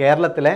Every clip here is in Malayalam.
കേരളത്തിലെ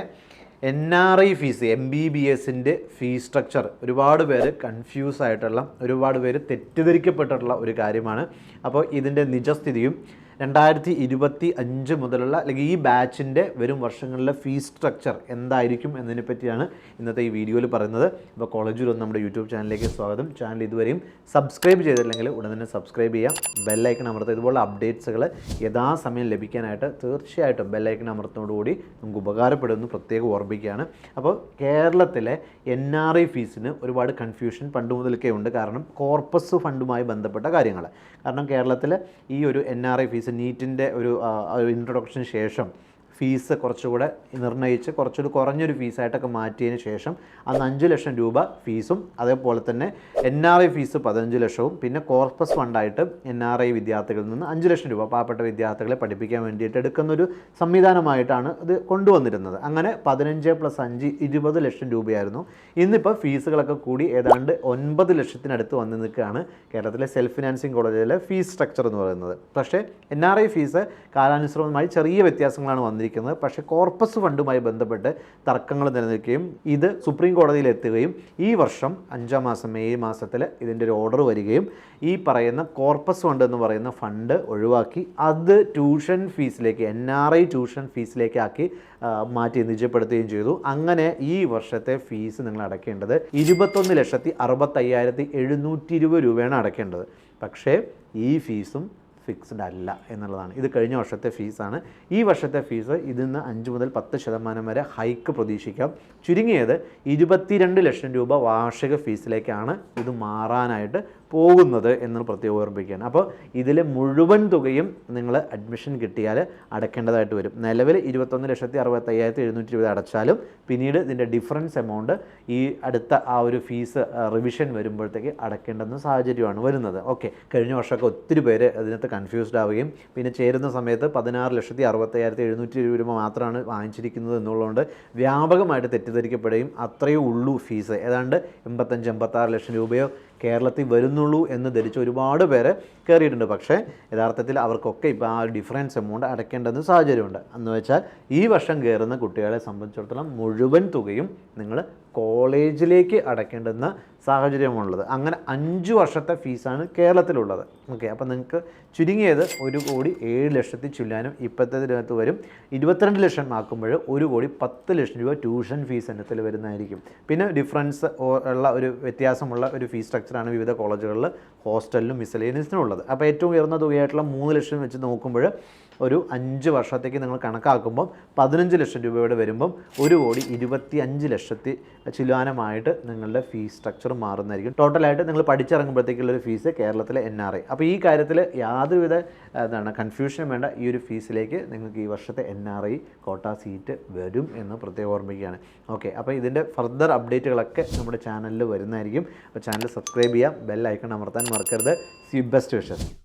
N R I fees M B B എസിന്റെ ഫീസ് സ്ട്രക്ചർ ഒരുപാട് പേര് കൺഫ്യൂസ് ആയിട്ടുള്ള ഒരുപാട് പേര് തെറ്റിദ്ധരിക്കപ്പെട്ടിട്ടുള്ള ഒരു കാര്യമാണ്. അപ്പോൾ ഇതിന്റെ നിജസ്ഥിതിയും രണ്ടായിരത്തി ഇരുപത്തി അഞ്ച് മുതലുള്ള അല്ലെങ്കിൽ ഈ ബാച്ചിന്റെ വരും വർഷങ്ങളിലെ ഫീസ് സ്ട്രക്ചർ എന്തായിരിക്കും എന്നതിനെ പറ്റിയാണ് ഇന്നത്തെ ഈ വീഡിയോയിൽ പറയുന്നത്. ഇപ്പോൾ കോളേജിൽ ഒന്ന് നമ്മുടെ യൂട്യൂബ് ചാനലിലേക്ക് സ്വാഗതം. ചാനൽ ഇതുവരെയും സബ്സ്ക്രൈബ് ചെയ്തില്ലെങ്കിൽ ഉടൻ തന്നെ സബ്സ്ക്രൈബ് ചെയ്യാം ബെല്ലൈക്കൺ അമർത്തുക. ഇതുപോലുള്ള അപ്ഡേറ്റ്സുകൾ യഥാസമയം ലഭിക്കാനായിട്ട് തീർച്ചയായിട്ടും ബെല്ലൈക്കൺ അമർത്തുന്നതോടുകൂടി നമുക്ക് ഉപകാരപ്പെടുമെന്ന് പ്രത്യേകം ഓർമ്മിക്കുകയാണ് അപ്പോൾ കേരളത്തിലെ എൻ ആർ ഐ ഫീസിന് ഒരുപാട് കൺഫ്യൂഷൻ പണ്ട് മുതൽക്കേ ഉണ്ട്. കാരണം കോർപ്പസ് ഫണ്ടുമായി ബന്ധപ്പെട്ട കാര്യങ്ങൾ. കാരണം കേരളത്തിലെ ഈ ഒരു എൻ ആർ ഐ ഫീസ് നീറ്റിന്റെ ഒരു ഇൻട്രൊഡക്ഷന് ശേഷം ഫീസ് കുറച്ചുകൂടെ നിർണയിച്ച് കുറച്ചുകൂടി കുറഞ്ഞൊരു ഫീസായിട്ടൊക്കെ മാറ്റിയതിന് ശേഷം അന്ന് അഞ്ച് ലക്ഷം രൂപ ഫീസും അതേപോലെ തന്നെ എൻ ആർ ഐ ഫീസ് പതിനഞ്ച് ലക്ഷവും പിന്നെ കോർപ്പസ് ഫണ്ടായിട്ട് എൻ ആർ ഐ വിദ്യാർത്ഥികളിൽ നിന്ന് അഞ്ച് ലക്ഷം രൂപ പാവപ്പെട്ട വിദ്യാർത്ഥികളെ പഠിപ്പിക്കാൻ വേണ്ടിയിട്ട് എടുക്കുന്നൊരു സംവിധാനമായിട്ടാണ് ഇത് കൊണ്ടുവന്നിരുന്നത്. അങ്ങനെ പതിനഞ്ച് പ്ലസ് അഞ്ച് ഇരുപത് ലക്ഷം രൂപയായിരുന്നു. ഇന്നിപ്പോൾ ഫീസുകളൊക്കെ കൂടി ഏതാണ്ട് ഒൻപത് ലക്ഷത്തിനടുത്ത് വന്ന് നിൽക്കുകയാണ് കേരളത്തിലെ സെൽഫ് ഫിനാൻസിങ് കോളേജിലെ ഫീസ് സ്ട്രക്ചർ എന്ന് പറയുന്നത്. പക്ഷേ എൻ ആർ ഐ ഫീസ് കാലാനുസൃതമായി ചെറിയ വ്യത്യാസങ്ങളാണ് വന്നിരിക്കുന്നത്. പക്ഷേ കോർപ്പസ് ഫണ്ടുമായി ബന്ധപ്പെട്ട് തർക്കങ്ങൾ നിലനിൽക്കുകയും ഇത് സുപ്രീം കോടതിയിൽ എത്തുകയും ഈ വർഷം അഞ്ചാം മാസം മെയ് മാസത്തിൽ ഇതിന്റെ ഒരു ഓർഡർ വരികയും ഈ പറയുന്ന കോർപ്പസ് ഫണ്ട് എന്ന് പറയുന്ന ഫണ്ട് ഒഴിവാക്കി അത് ട്യൂഷൻ ഫീസിലേക്ക് എൻ ആർ ഐ ട്യൂഷൻ ഫീസിലേക്കാക്കി മാറ്റി നിജപ്പെടുത്തുകയും ചെയ്തു. അങ്ങനെ ഈ വർഷത്തെ ഫീസ് നിങ്ങൾ അടയ്ക്കേണ്ടത് ഇരുപത്തൊന്ന് ലക്ഷത്തി അറുപത്തയ്യായിരത്തി എഴുന്നൂറ്റി ഇരുപത് രൂപയാണ് അടയ്ക്കേണ്ടത്. പക്ഷേ ഈ ഫീസും ഫിക്സ്ഡ് അല്ല എന്നുള്ളതാണ്. ഇത് കഴിഞ്ഞ വർഷത്തെ ഫീസാണ്. ഈ വർഷത്തെ ഫീസ് ഇതിൽ നിന്ന് അഞ്ച് മുതൽ പത്ത് ശതമാനം വരെ ഹൈക്ക് പ്രതീക്ഷിക്കാം. ചുരുങ്ങിയത് ഇരുപത്തിരണ്ട് ലക്ഷം രൂപ വാർഷിക ഫീസിലേക്കാണ് ഇത് മാറാനായിട്ട് പോകുന്നത് എന്ന് പ്രത്യേകം ഓർമ്മിപ്പിക്കുകയാണ് അപ്പോൾ ഇതിൽ മുഴുവൻ തുകയും നിങ്ങൾ അഡ്മിഷൻ കിട്ടിയാൽ അടയ്ക്കേണ്ടതായിട്ട് വരും. നിലവിൽ ഇരുപത്തൊന്ന് ലക്ഷത്തി അറുപത്തയ്യായിരത്തി എഴുന്നൂറ്റി ഇരുപത് അടച്ചാലും പിന്നീട് ഇതിന്റെ ഡിഫറൻസ് എമൗണ്ട് ഈ അടുത്ത ആ ഒരു ഫീസ് റിവിഷൻ വരുമ്പോഴത്തേക്ക് അടയ്ക്കേണ്ടുന്ന സാഹചര്യമാണ് വരുന്നത്. ഓക്കെ കഴിഞ്ഞ വർഷമൊക്കെ ഒത്തിരി പേര് അതിനകത്ത് കൺഫ്യൂസ്ഡ് ആവുകയും പിന്നെ ചേരുന്ന സമയത്ത് പതിനാറ് ലക്ഷത്തി അറുപത്തയ്യായിരത്തി എഴുന്നൂറ്റി ഇരുപത് രൂപ മാത്രമാണ് വാങ്ങിച്ചിരിക്കുന്നത് എന്നുള്ളതുകൊണ്ട് വ്യാപകമായിട്ട് തെറ്റിദ്ധരിക്കപ്പെടുകയും അത്രയേ ഉള്ളൂ ഫീസ് ഏതാണ്ട് എൺപത്തഞ്ച് എൺപത്താറ് ലക്ഷം രൂപയോ കേരളത്തിൽ വരുന്നുള്ളൂ എന്ന് ധരിച്ച് ഒരുപാട് പേര് കയറിയിട്ടുണ്ട്. പക്ഷേ യഥാർത്ഥത്തിൽ അവർക്കൊക്കെ ഇപ്പോൾ ആ ഡിഫറൻസ് എമൗണ്ട് അടയ്ക്കേണ്ടെന്ന് സാഹചര്യമുണ്ട്. എന്ന് വെച്ചാൽ ഈ വർഷം കയറുന്ന കുട്ടികളെ സംബന്ധിച്ചിടത്തോളം മുഴുവൻ തുകയും നിങ്ങൾ കോളേജിലേക്ക് അടയ്ക്കേണ്ടുന്ന സാഹചര്യമുള്ളത് അങ്ങനെ അഞ്ച് വർഷത്തെ ഫീസാണ് കേരളത്തിലുള്ളത്. ഓക്കെ അപ്പോൾ നിങ്ങൾക്ക് ചുരുങ്ങിയത് ഒരു കോടി ഏഴ് ലക്ഷത്തി ചുല്ലാനും ഇപ്പോഴത്തെ ഇതിനകത്ത് വരും. ഇരുപത്തിരണ്ട് ലക്ഷം ആക്കുമ്പോൾ ഒരു കോടി പത്ത് ലക്ഷം രൂപ ട്യൂഷൻ ഫീസ് ഇനത്തിൽ വരുന്നതായിരിക്കും. പിന്നെ ഡിഫറൻസ് ഉള്ള ഒരു വ്യത്യാസമുള്ള ഒരു ഫീസ് സ്ട്രക്ചറാണ് വിവിധ കോളേജുകളിൽ ഹോസ്റ്റലിലും മിസലേനിയസിനും ഉള്ളത്. അപ്പോൾ ഏറ്റവും ഉയർന്ന തുകയായിട്ടുള്ള മൂന്ന് ലക്ഷം വെച്ച് നോക്കുമ്പോൾ ഒരു അഞ്ച് വർഷത്തേക്ക് നിങ്ങൾ കണക്കാക്കുമ്പം പതിനഞ്ച് ലക്ഷം രൂപയുടെ വരുമ്പം ഒരു കോടി ഇരുപത്തി അഞ്ച് ലക്ഷത്തി ചില്ലാനമായിട്ട് നിങ്ങളുടെ ഫീസ് സ്ട്രക്ചർ മാറുന്നതായിരിക്കും. ടോട്ടലായിട്ട് നിങ്ങൾ പഠിച്ചിറങ്ങുമ്പോഴത്തേക്കുള്ളൊരു ഫീസ് കേരളത്തിലെ എൻ ആർ ഐ അപ്പോൾ ഈ കാര്യത്തിൽ യാതൊരുവിധ എന്താണ് കൺഫ്യൂഷനും വേണ്ട. ഈ ഒരു ഫീസിലേക്ക് നിങ്ങൾക്ക് ഈ വർഷത്തെ N R I quota seat വരും എന്ന് പ്രത്യേകം ഓർമ്മിക്കുകയാണ് ഓക്കെ അപ്പോൾ ഇതിന്റെ ഫർദർ അപ്ഡേറ്റുകളൊക്കെ നമ്മുടെ ചാനലിൽ വരുന്നതായിരിക്കും. അപ്പോൾ ചാനൽ സബ്സ്ക്രൈബ് ചെയ്യാം. ബെൽ ഐക്കൺ അമർത്താൻ മറക്കരുത്. C best wishes